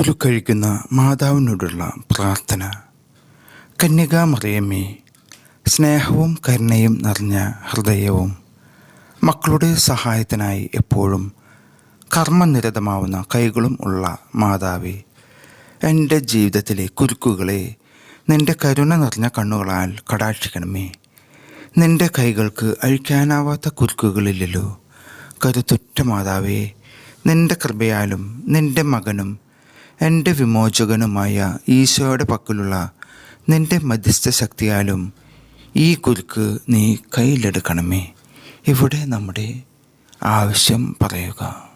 കുലുക്കഴിക്കുന്ന മാതാവിനോടുള്ള പ്രാർത്ഥന. കന്യകാമറിയമ്മേ സ്നേഹവും കരുണയും നിറഞ്ഞ ഹൃദയവും മക്കളുടെ സഹായത്തിനായി എപ്പോഴും കർമ്മനിരതമാവുന്ന കൈകളും ഉള്ള മാതാവേ എന്റെ ജീവിതത്തിലെ കുരുക്കുകളെ നിന്റെ കരുണ നിറഞ്ഞ കണ്ണുകളാൽ കടാക്ഷിക്കണമേ. നിന്റെ കൈകൾക്ക് അഴിക്കാനാവാത്ത കുരുക്കുകളില്ലല്ലോ. കരുത്തുറ്റ മാതാവേ നിന്റെ കൃപയാലും നിന്റെ മകനും എന്റെ വിമോചകനുമായ ഈശോയുടെ പക്കലുള്ള നിന്റെ മധ്യസ്ഥ ശക്തിയാലും ഈ കുരുക്ക് നീ കയ്യിലെടുക്കണമേ. ഇവിടെ നമ്മുടെ ആവശ്യം പറയുക.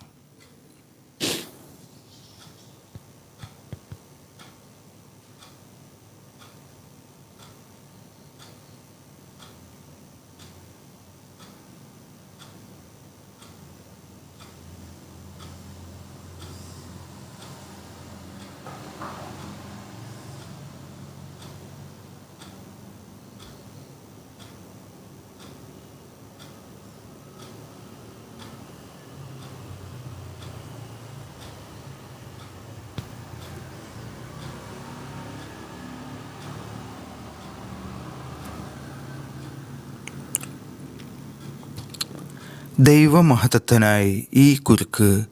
ദൈവമഹത്വത്തിനായി ഈ കുരുക്ക്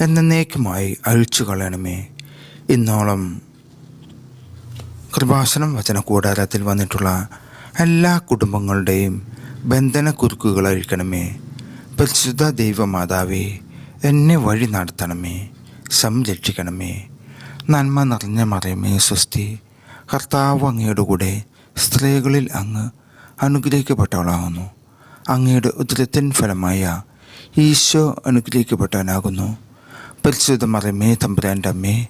എന്നേക്കുമായി അഴിച്ചു കളയണമേ ഇന്നോളം കൃപാസനം വചന കൂടാരത്തിൽ വന്നിട്ടുള്ള എല്ലാ കുടുംബങ്ങളുടെയും ബന്ധന കുരുക്കുകൾ അഴിക്കണമേ. പരിശുദ്ധ ദൈവമാതാവേ എന്നെ വഴി നടത്തണമേ. സംരക്ഷിക്കണമേ. നന്മ നിറഞ്ഞ മറിയമേ സ്വസ്തി. കർത്താവ് അങ്ങയുടെ കൂടെ സ്ത്രീകളിൽ അങ്ങ് അനുഗ്രഹിക്കപ്പെട്ടവളാകുന്നു. അങ്ങയുടെ ഉദരത്തിൻ ഫലമായ ഈശോ അനുഗ്രഹിക്കപ്പെട്ടവനാകുന്നു. പരിശുദ്ധ മറിമേ തമ്പുരാന്റെ അമ്മേ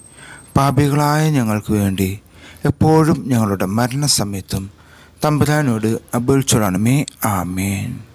പാപികളായ ഞങ്ങൾക്ക് വേണ്ടി എപ്പോഴും ഞങ്ങളുടെ മരണസമയത്തും തമ്പുരാനോട് അപേക്ഷിച്ചോളണമേ. ആമേൻ.